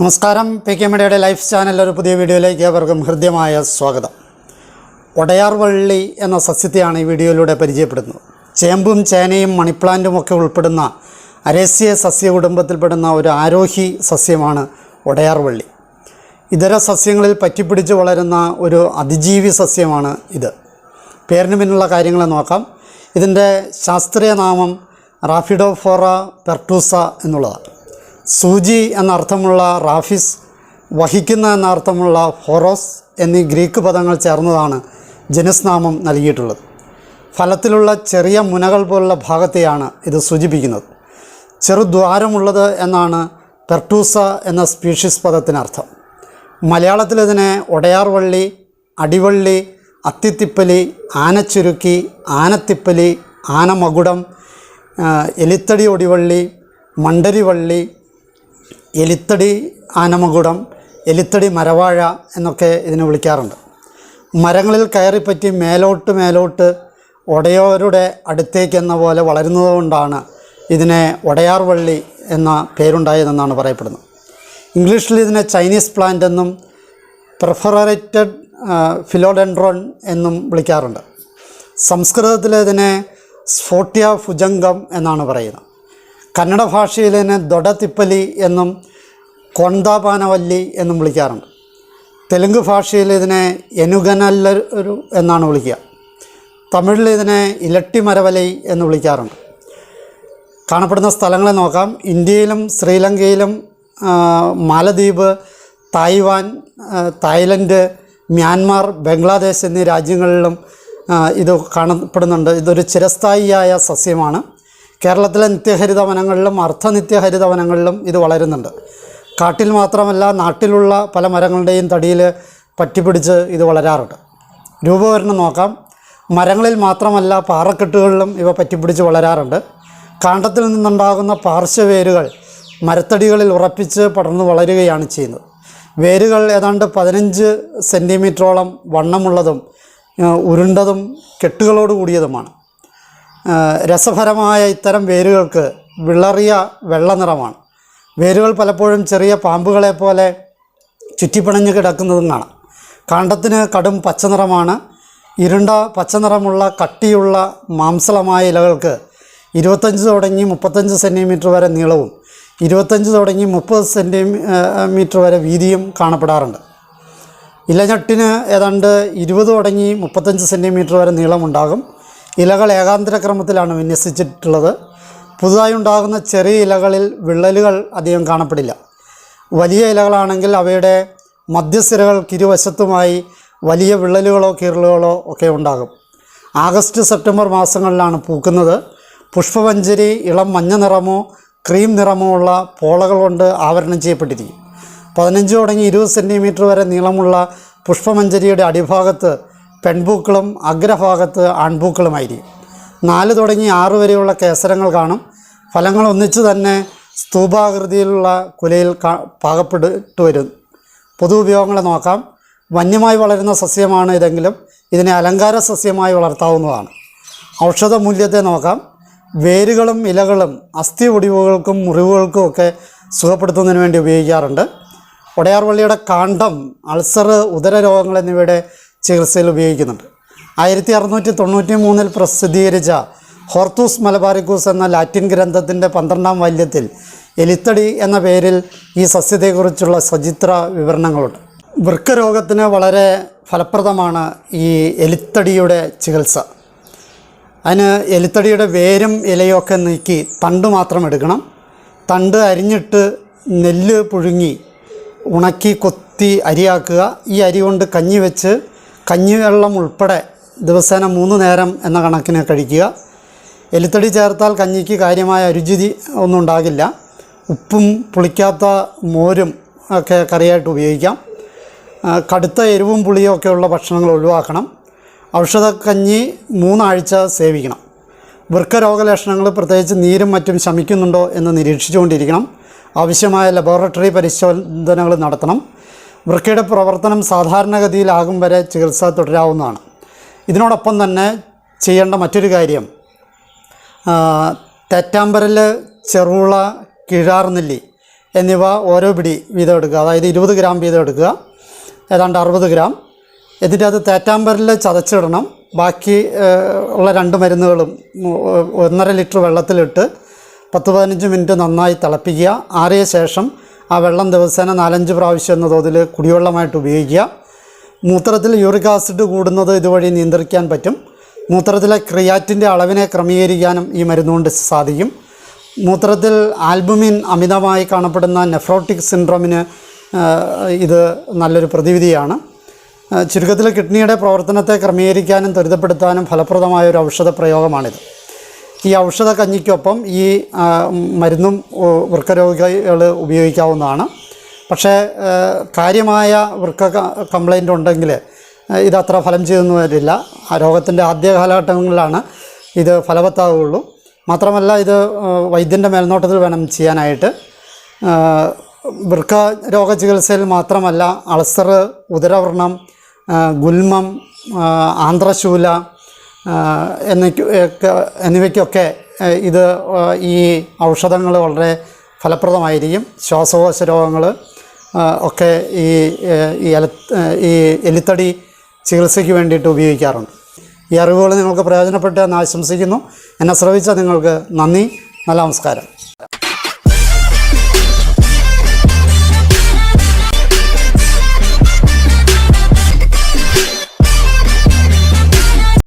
നമസ്കാരം. P K മീഡിയയുടെ life ചാനലിലെ ഒരു പുതിയ വീഡിയോയിലേക്ക് അവർക്കും ഹൃദ്യമായ സ്വാഗതം. ഒടയാർ വള്ളി എന്ന സസ്യത്തെയാണ് ഈ വീഡിയോയിലൂടെ പരിചയപ്പെടുന്നത്. ചേമ്പും ചേനയും മണിപ്ലാന്റും ഒക്കെ ഉൾപ്പെടുന്ന അരേസ്യ സസ്യ കുടുംബത്തിൽപ്പെടുന്ന ഒരു ആരോഹി സസ്യമാണ് ഒടയാർ വള്ളി ഇതര സസ്യങ്ങളിൽ പറ്റിപ്പിടിച്ച് വളരുന്ന ഒരു അതിജീവി സസ്യമാണ് ഇത്. പേരിന് പിന്നുള്ള കാര്യങ്ങളെ നോക്കാം. ഇതിന്റെ ശാസ്ത്രീയ നാമം റാഫിഡോഫോറ പെർട്ടൂസ എന്നുള്ളതാണ്. സൂചി എന്നർത്ഥമുള്ള റാഫിസ് വഹിക്കുന്ന എന്നർത്ഥമുള്ള ഹൊറോസ് എന്നീ ഗ്രീക്ക് പദങ്ങൾ ചേർന്നതാണ് ജനസ് നാമം നൽകിയിട്ടുള്ളത്. ഫലത്തിലുള്ള ചെറിയ മുനകൾ പോലുള്ള ഭാഗത്തെയാണ് ഇത് സൂചിപ്പിക്കുന്നത്. ചെറുദ്വാരമുള്ളത് എന്നാണ് പെർട്ടൂസ എന്ന സ്പീഷീസ് പദത്തിനർത്ഥം മലയാളത്തിൽ ഇതിനെ ഒടയാർവള്ളി അടിവള്ളി അത്തിത്തിപ്പലി ആനച്ചുരുക്കി ആനത്തിപ്പലി ആനമകുടം എലിത്തടി ഒടിവള്ളി മണ്ടരിവള്ളി എലിത്തടി ആനമകുടം എലിത്തടി മരവാഴ എന്നൊക്കെ ഇതിനെ വിളിക്കാറുണ്ട്. മരങ്ങളിൽ കയറിപ്പറ്റി മേലോട്ട് മേലോട്ട് ഒടയോരുടെ അടുത്തേക്ക് എന്ന പോലെ വളരുന്നതുകൊണ്ടാണ് ഇതിനെ ഒടയാർ വള്ളി എന്ന പേരുണ്ടായതെന്നാണ് പറയപ്പെടുന്നത്. ഇംഗ്ലീഷിൽ ഇതിനെ ചൈനീസ് പ്ലാന്റ് എന്നും പ്രിഫറേറ്റഡ് ഫിലോഡെൻഡ്രോൺ എന്നും വിളിക്കാറുണ്ട്. സംസ്കൃതത്തിൽ ഇതിനെ സ്ഫോട്ടിയ ഭുജംഗം എന്നാണ് പറയുന്നത്. കന്നഡ ഭാഷയിൽ ഇതിനെ ദൊടതിപ്പലി എന്നും കൊണ്ടാപാനവല്ലി എന്നും വിളിക്കാറുണ്ട്. തെലുങ്ക് ഭാഷയിൽ ഇതിനെ എനുഗനല്ല ഒരു എന്നാണ് വിളിക്കുക. തമിഴിൽ ഇതിനെ ഇലട്ടി മരവലൈ എന്ന് വിളിക്കാറുണ്ട്. കാണപ്പെടുന്ന സ്ഥലങ്ങളെ നോക്കാം. ഇന്ത്യയിലും ശ്രീലങ്കയിലും മാലദ്വീപ് തായ്വാൻ തായ്ലൻഡ് മ്യാൻമാർ ബംഗ്ലാദേശ് എന്നീ രാജ്യങ്ങളിലും ഇത് കാണപ്പെടുന്നുണ്ട്. ഇതൊരു ചിരസ്ഥായിയായ സസ്യമാണ്. കേരളത്തിലെ നിത്യഹരിത വനങ്ങളിലും അർദ്ധനിത്യഹരിത വനങ്ങളിലും ഇത് വളരുന്നുണ്ട്. കാട്ടിൽ മാത്രമല്ല നാട്ടിലുള്ള പല മരങ്ങളുടെയും തടിയിൽ പറ്റിപ്പിടിച്ച് ഇത് വളരാറുണ്ട്. രൂപവരണം നോക്കാം. മരങ്ങളിൽ മാത്രമല്ല പാറക്കെട്ടുകളിലും ഇവ പറ്റിപ്പിടിച്ച് വളരാറുണ്ട്. കാണ്ടത്തിൽ നിന്നുണ്ടാകുന്ന പാർശ്വവേരുകൾ മരത്തടികളിൽ ഉറപ്പിച്ച് പടർന്നു വളരുകയാണ് ചെയ്യുന്നത്. വേരുകൾ ഏതാണ്ട് പതിനഞ്ച് സെന്റിമീറ്ററോളം വണ്ണമുള്ളതും ഉരുണ്ടതും കെട്ടുകളോട് കൂടിയതുമാണ്. രസഭരമായ ഇത്തരം വേരുകൾക്ക് വിളറിയ വെള്ള നിറമാണ് വേരുകൾ പലപ്പോഴും ചെറിയ പാമ്പുകളെ പോലെ ചുറ്റിപ്പിണഞ്ഞ് കിടക്കുന്നതും കാണാം. കാണ്ടത്തിന് കടും പച്ചനിറമാണ് ഇരുണ്ട പച്ചനിറമുള്ള കട്ടിയുള്ള മാംസളമായ ഇലകൾക്ക് ഇരുപത്തഞ്ച് തുടങ്ങി മുപ്പത്തഞ്ച് സെന്റിമീറ്റർ വരെ നീളവും ഇരുപത്തഞ്ച് തുടങ്ങി മുപ്പത് സെന്റിമീറ്റർ വരെ വീതിയും കാണപ്പെടാറുണ്ട്. ഇലഞ്ഞട്ടിന് ഏതാണ്ട് ഇരുപത് തുടങ്ങി മുപ്പത്തഞ്ച് സെന്റിമീറ്റർ വരെ നീളമുണ്ടാകും. ഇലകൾ ഏകാന്തരക്രമത്തിലാണ് വിന്യസിച്ചിട്ടുള്ളത്. പുതുതായി ഉണ്ടാകുന്ന ചെറിയ ഇലകളിൽ വിള്ളലുകൾ അധികം കാണപ്പെടില്ല. വലിയ ഇലകളാണെങ്കിൽ അവയുടെ മധ്യസ്ഥിരകൾ ഇരുവശത്തുമായി വലിയ വിള്ളലുകളോ കീറലുകളോ ഒക്കെ ഉണ്ടാകും. ആഗസ്റ്റ് സെപ്റ്റംബർ മാസങ്ങളിലാണ് പൂക്കുന്നത്. പുഷ്പവഞ്ചരി ഇളം മഞ്ഞ നിറമോ ക്രീം നിറമോ ഉള്ള പോളകൾ കൊണ്ട് ആവരണം ചെയ്യപ്പെട്ടിരിക്കും. പതിനഞ്ച് തുടങ്ങി ഇരുപത് സെന്റിമീറ്റർ വരെ നീളമുള്ള പുഷ്പമഞ്ചരിയുടെ അടിഭാഗത്ത് പെൺപൂക്കളും അഗ്രഭാഗത്ത് ആൺപൂക്കളുമായിരിക്കും. നാല് തുടങ്ങി ആറ് വരെയുള്ള കേസരങ്ങൾ കാണും. ഫലങ്ങൾ ഒന്നിച്ചു തന്നെ സ്തൂപാകൃതിയിലുള്ള കുലയിൽ പാകപ്പെട്ട് വരും. പൊതു ഉപയോഗങ്ങളെ നോക്കാം. വന്യമായി വളരുന്ന സസ്യമാണ് ഇതെങ്കിലും ഇതിനെ അലങ്കാര സസ്യമായി വളർത്താവുന്നതാണ്. ഔഷധ മൂല്യത്തെ നോക്കാം. വേരുകളും ഇലകളും അസ്ഥി ഒടിവുകൾക്കും മുറിവുകൾക്കും ഒക്കെ സുഖപ്പെടുത്തുന്നതിന് വേണ്ടി ഉപയോഗിക്കാറുണ്ട്. ഒടയാർവള്ളിയുടെ കാണ്ഡം അൾസർ ഉദര രോഗങ്ങൾ എന്നിവയുടെ ചികിത്സയിൽ ഉപയോഗിക്കുന്നുണ്ട്. ആയിരത്തി അറുന്നൂറ്റി തൊണ്ണൂറ്റി മൂന്നിൽ പ്രസിദ്ധീകരിച്ച ഹോർത്തൂസ് മലബാറിക്കൂസ് എന്ന ലാറ്റിൻ ഗ്രന്ഥത്തിന്റെ പന്ത്രണ്ടാം വാല്യത്തിൽ എലിത്തടി എന്ന പേരിൽ ഈ സസ്യത്തെക്കുറിച്ചുള്ള സചിത്ര വിവരണങ്ങളുണ്ട്. വൃക്കരോഗത്തിന് വളരെ ഫലപ്രദമാണ് ഈ എലിത്തടിയുടെ ചികിത്സ. അതിന് എലിത്തടിയുടെ വേരും ഇലയൊക്കെ നീക്കി തണ്ട് മാത്രം എടുക്കണം. തണ്ട് അരിഞ്ഞിട്ട് നെല്ല് പുഴുങ്ങി ഉണക്കി കൊത്തി അരിയാക്കുക. ഈ അരി കൊണ്ട് കഞ്ഞി വെച്ച് കഞ്ഞിവെള്ളം ഉൾപ്പെടെ ദിവസേന മൂന്ന് നേരം എന്ന കണക്കിന് കഴിക്കുക. എലിത്തടി ചേർത്താൽ കഞ്ഞിക്ക് കാര്യമായ രുചി ഒന്നും ഉണ്ടാകില്ല ഉപ്പും പുളിക്കാത്ത മോരും ഒക്കെ കറിയായിട്ട് ഉപയോഗിക്കാം. കടുത്ത എരിവും പുളിയും ഒക്കെയുള്ള ഭക്ഷണങ്ങൾ ഒഴിവാക്കണം. ഔഷധക്കഞ്ഞി മൂന്നാഴ്ച സേവിക്കണം. വൃക്ക രോഗലക്ഷണങ്ങൾ പ്രത്യേകിച്ച് നീരും മറ്റും ശമിക്കുന്നുണ്ടോ എന്ന് നിരീക്ഷിച്ചുകൊണ്ടിരിക്കണം. ആവശ്യമായ ലബോറട്ടറി പരിശോധനകൾ നടത്തണം. വൃക്കയുടെ പ്രവർത്തനം സാധാരണഗതിയിലാകും വരെ ചികിത്സ തുടരാവുന്നതാണ്. ഇതിനോടൊപ്പം തന്നെ ചെയ്യേണ്ട മറ്റൊരു കാര്യം തെറ്റാമ്പരൽ ചെറുള കിഴാർനെല്ലി എന്നിവ ഓരോ പിടി വീതം എടുക്കുക. അതായത് ഇരുപത് ഗ്രാം വീതം എടുക്കുക. ഏതാണ്ട് അറുപത് ഗ്രാം. എന്നിട്ട് അത് തേറ്റാമ്പരിൽ ചതച്ചിടണം. ബാക്കി ഉള്ള രണ്ട് മരുന്നുകളും ഒന്നര ലിറ്റർ വെള്ളത്തിലിട്ട് പത്ത് പതിനഞ്ച് മിനിറ്റ് നന്നായി തിളപ്പിക്കുക. ആറിയ ശേഷം ആ വെള്ളം ദിവസേന നാലഞ്ച് പ്രാവശ്യം എന്ന തോതിൽ കുടിവെള്ളമായിട്ട് ഉപയോഗിക്കുക. മൂത്രത്തിൽ യൂറിക് ആസിഡ് കൂടുന്നത് ഇതുവഴി നിയന്ത്രിക്കാൻ പറ്റും. മൂത്രത്തിലെ ക്രിയാറ്റിന്റെ അളവിനെ ക്രമീകരിക്കാനും ഈ മരുന്നുകൊണ്ട് സാധിക്കും. മൂത്രത്തിൽ ആൽബുമിൻ അമിതമായി കാണപ്പെടുന്ന നെഫ്രോട്ടിക് സിൻഡ്രോമിന് ഇത് നല്ലൊരു പ്രതിവിധിയാണ്. ചുരുക്കത്തിൽ കിഡ്നിയുടെ പ്രവർത്തനത്തെ ക്രമീകരിക്കാനും ത്വരിതപ്പെടുത്താനും ഫലപ്രദമായ ഒരു ഔഷധ പ്രയോഗമാണിത്. ഈ ഔഷധ കഞ്ഞിക്കൊപ്പം ഈ മരുന്നും വൃക്കരോഗികൾ ഉപയോഗിക്കാവുന്നതാണ്. പക്ഷേ കാര്യമായ വൃക്ക കംപ്ലൈന്റ് ഉണ്ടെങ്കിൽ ആ, ഇത് അത്ര ഫലം ചെയ്തെന്ന് വരില്ല ആ രോഗത്തിന്റെ ആദ്യ കാലഘട്ടങ്ങളിലാണ് ഇത് ഫലവത്താവുകയുള്ളൂ മാത്രമല്ല ഇത് വൈദ്യന്റെ മേൽനോട്ടത്തിൽ വേണം ചെയ്യാനായിട്ട്. വൃക്ക രോഗ ചികിത്സയിൽ മാത്രമല്ല അൾസർ ഉദരവ്രണം ഗുൽമം ആന്ധ്രശൂല എന്നൊക്കെ എന്നിവയ്ക്കൊക്കെ ഇത് ഈ ഔഷധങ്ങൾ വളരെ ഫലപ്രദമായിരിക്കും. ശ്വാസകോശ രോഗങ്ങൾ ഒക്കെ ഈ ഈ എലിത്തടി ചികിത്സയ്ക്ക് വേണ്ടിയിട്ട് ഉപയോഗിക്കാറുണ്ട്. ഈ അറിവുകൾ നിങ്ങൾക്ക് പ്രയോജനപ്പെട്ടെന്ന് ആശംസിക്കുന്നു. എന്നെ ശ്രവിച്ച നിങ്ങൾക്ക് നന്ദി. നല്ല നമസ്കാരം.